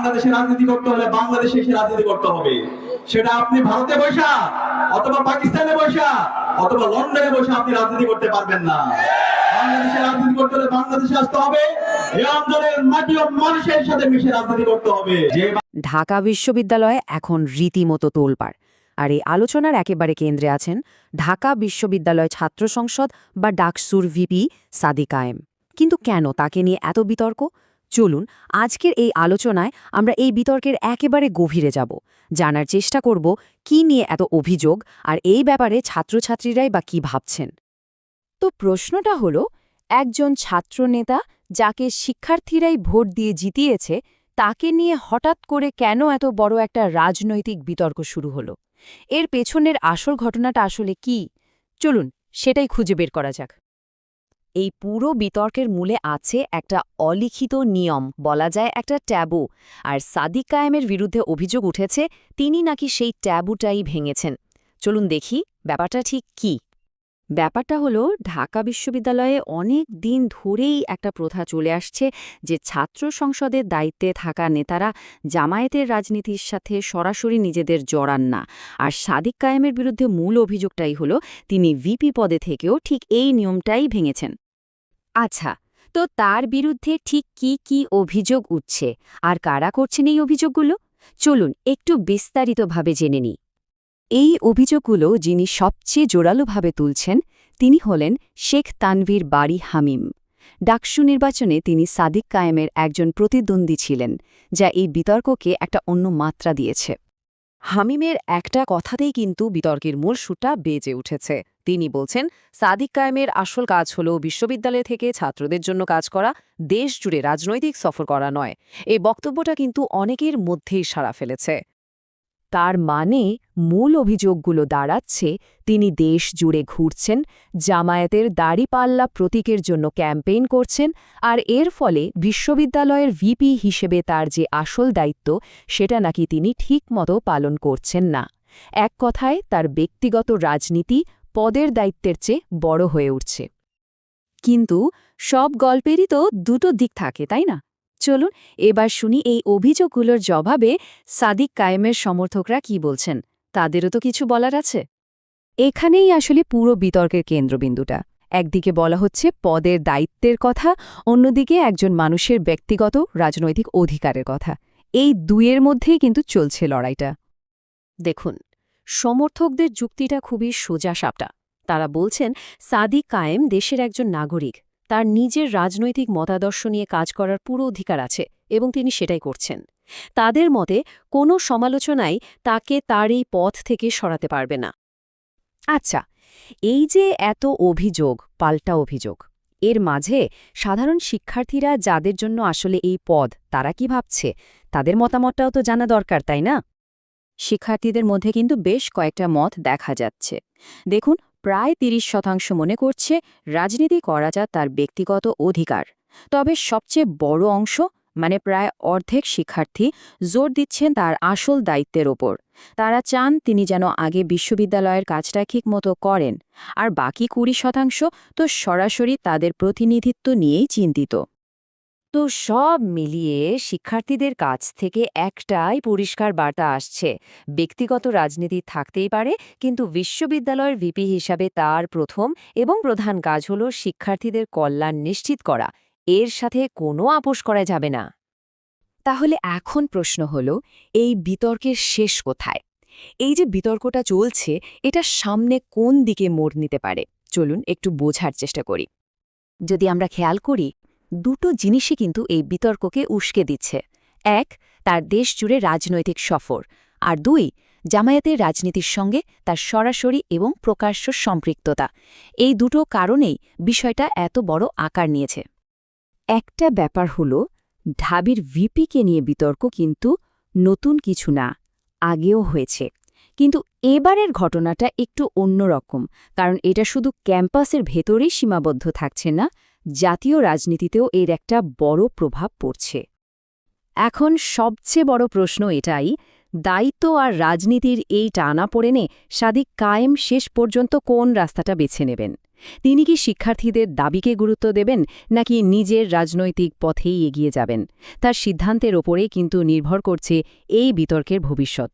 বাংলাদেশে রাজনীতি করতে হলে বাংলাদেশে এসে রাজনীতি করতে হবে। সেটা আপনি ভারতে বসা, অথবা পাকিস্তানে বসা, অথবা লন্ডনে বসে আপনি রাজনীতি করতে পারবেন না। ঢাকা বিশ্ববিদ্যালয়ে এখন রীতিমতো তোলপাড়। আর এই আলোচনার একেবারে কেন্দ্রে আছেন ঢাকা বিশ্ববিদ্যালয় ছাত্র সংসদ বা ডাকসুর ভিপি সাদি কায়েম কিন্তু কেন তাকে নিয়ে এত বিতর্ক? চলুন, আজকের এই আলোচনায় আমরা এই বিতর্কের একেবারে গভীরে যাব। জানার চেষ্টা করব, কি নিয়ে এত অভিযোগ আর এই ব্যাপারে ছাত্রছাত্রীরাই বা কি ভাবছেন? তো প্রশ্নটা হলো, একজন ছাত্রনেতা যাকে শিক্ষার্থীরাই ভোট দিয়ে জিতিয়েছে, তাকে নিয়ে হঠাৎ করে কেন এত বড় একটা রাজনৈতিক বিতর্ক শুরু হলো? এর পেছনের আসল ঘটনাটা আসলে কি? চলুন, সেটাই খুঁজে বের করা যাক। এই পুরো বিতর্কের মূলে আছে একটা অলিখিত নিয়ম, বলা যায় একটা ট্যাবু। আর সাদিক কায়েমের বিরুদ্ধে অভিযোগ উঠেছে, তিনি নাকি সেই ট্যাবুটাই ভেঙেছেন। চলুন দেখি, ব্যাপারটা ঠিক কি? ব্যাপারটা হলো, ঢাকা বিশ্ববিদ্যালয়ে অনেক দিন ধরেই একটা প্রথা চলে আসছে যে ছাত্র সংসদের দায়িত্বে থাকা নেতারা জামায়াতের রাজনীতির সাথে সরাসরি নিজেদের জড়ান না। আর সাদিক কায়েমের বিরুদ্ধে মূল অভিযোগটাই হলো, তিনি ভিপি পদে থেকেও ঠিক এই নিয়মটাই ভেঙেছেন। আচ্ছা তো তার বিরুদ্ধে ঠিক কি কি অভিযোগ উঠছে? আর কারা করছেন এই অভিযোগগুলো? চলুন একটু বিস্তারিতভাবে জেনে নিই। এই অভিযোগগুলো যিনি সবচেয়ে জোরালোভাবে তুলছেন, তিনি হলেন শেখ তানভীর বাড়ি হামিম। ডাকসু নির্বাচনে তিনি সাদিক কায়েমের একজন প্রতিদ্বন্দ্বী ছিলেন, যা এই বিতর্ককে একটা অন্য মাত্রা দিয়েছে। হামিমের একটা কথাতেই কিন্তু বিতর্কের মূল সুটা বেজে উঠেছে। তিনি বলছেন, সাদিক কায়েমের আসল কাজ হল বিশ্ববিদ্যালয় থেকে ছাত্রদের জন্য কাজ করা দেশ জুড়ে রাজনৈতিক সফর করা নয়। এই বক্তব্যটা কিন্তু অনেকের মধ্যেই সাড়া ফেলেছে। তার মানে মূল অভিযোগগুলো দাঁড়াচ্ছে, তিনি দেশ জুড়ে ঘুরছেন, জামায়াতের দাড়িপাল্লা প্রতীকের জন্য ক্যাম্পেইন করছেন, আর এর ফলে বিশ্ববিদ্যালয়ের ভিপি হিসেবে তার যে আসল দায়িত্ব, সেটা নাকি তিনি ঠিকমতো পালন করছেন না। এক কথায়, তার ব্যক্তিগত রাজনীতি পদের দায়িত্বের চেয়ে বড় হয়ে উঠছে। কিন্তু সব গল্পেরই তো দুটো দিক থাকে, তাই না? চলুন এবার শুনি এই অভিযোগগুলোর জবাবে সাদিক কায়েমের সমর্থকরা কি বলছেন। তাদেরও তো কিছু বলার আছে। এখানেই আসলে পুরো বিতর্কের কেন্দ্রবিন্দুটা। একদিকে বলা হচ্ছে পদের দায়িত্বের কথা অন্যদিকে একজন মানুষের ব্যক্তিগত রাজনৈতিক অধিকারের কথা। এই দুইয়ের মধ্যেই কিন্তু চলছে লড়াইটা। দেখুন সমর্থকদের যুক্তিটা খুবই সোজা সাপটা। তারা বলছেন সাদিক কায়েম দেশের একজন নাগরিক। তার নিজের রাজনৈতিক মতাদর্শ নিয়ে কাজ করার পুরো অধিকার আছে এবং তিনি সেটাই করছেন। তাদের মতে, কোনো সমালোচনাই তাকে তার এই পথ থেকে সরাতে পারবে না। আচ্ছা এই যে এত অভিযোগ, পাল্টা অভিযোগ, এর মাঝে সাধারণ শিক্ষার্থীরা যাদের জন্য আসলে এই পদ তারা কি ভাবছে? তাদের মতামতটাও তো জানা দরকার, তাই না? শিক্ষার্থীদের মধ্যে কিন্তু বেশ কয়েকটা মত দেখা যাচ্ছে। দেখুন প্রায় ৩০ শতাংশ মনে করছে রাজনীতি করা যা তার ব্যক্তিগত অধিকার। তবে সবচেয়ে বড় অংশ মানে প্রায় অর্ধেক শিক্ষার্থী, জোর দিচ্ছেন তার আসল দায়িত্বের ওপর। তারা চান তিনি যেন আগে বিশ্ববিদ্যালয়ের কাজটা ঠিকমতো করেন, আর বাকি কুড়ি শতাংশ তো সরাসরি তাদের প্রতিনিধিত্ব নিয়েই চিন্তিত। তো সব মিলিয়ে শিক্ষার্থীদের কাছ থেকে একটাই পরিষ্কার বার্তা আসছে। ব্যক্তিগত রাজনীতি থাকতেই পারে, কিন্তু বিশ্ববিদ্যালয়ের ভিপি হিসাবে তার প্রথম এবং প্রধান কাজ হল শিক্ষার্থীদের কল্যাণ নিশ্চিত করা। এর সাথে কোনো আপোষ করা যাবে না। তাহলে এখন প্রশ্ন হল, এই বিতর্কের শেষ কোথায়? এই যে বিতর্কটা চলছে, এটা সামনে কোন দিকে মোড় নিতে পারে? চলুন একটু বোঝার চেষ্টা করি। যদি আমরা খেয়াল করি দুটো জিনিসই কিন্তু এই বিতর্ককে উস্কে দিচ্ছে। এক, তার দেশ জুড়ে রাজনৈতিক সফর। আর দুই, জামায়াতের রাজনীতির সঙ্গে তার সরাসরি এবং প্রকাশ্য সম্পৃক্ততা। এই দুটো কারণেই বিষয়টা এত বড় আকার নিয়েছে। একটা ব্যাপার হল, ঢাবির ভিপিকে নিয়ে বিতর্ক কিন্তু নতুন কিছু না, আগেও হয়েছে। কিন্তু এবারের ঘটনাটা একটু অন্যরকম, কারণ এটা শুধু ক্যাম্পাসের ভেতরেই সীমাবদ্ধ থাকছে না জাতীয় রাজনীতিতেও এর একটা বড় প্রভাব পড়ছে। এখন সবচেয়ে বড় প্রশ্ন এটাই, দায়িত্ব আর রাজনীতির এই টানা পড়েনে সাদিক কায়েম শেষ পর্যন্ত কোন রাস্তাটা বেছে নেবেন? তিনি কি শিক্ষার্থীদের দাবিকে গুরুত্ব দেবেন, নাকি নিজের রাজনৈতিক পথেই এগিয়ে যাবেন? তার সিদ্ধান্তের ওপরে কিন্তু নির্ভর করছে এই বিতর্কের ভবিষ্যৎ।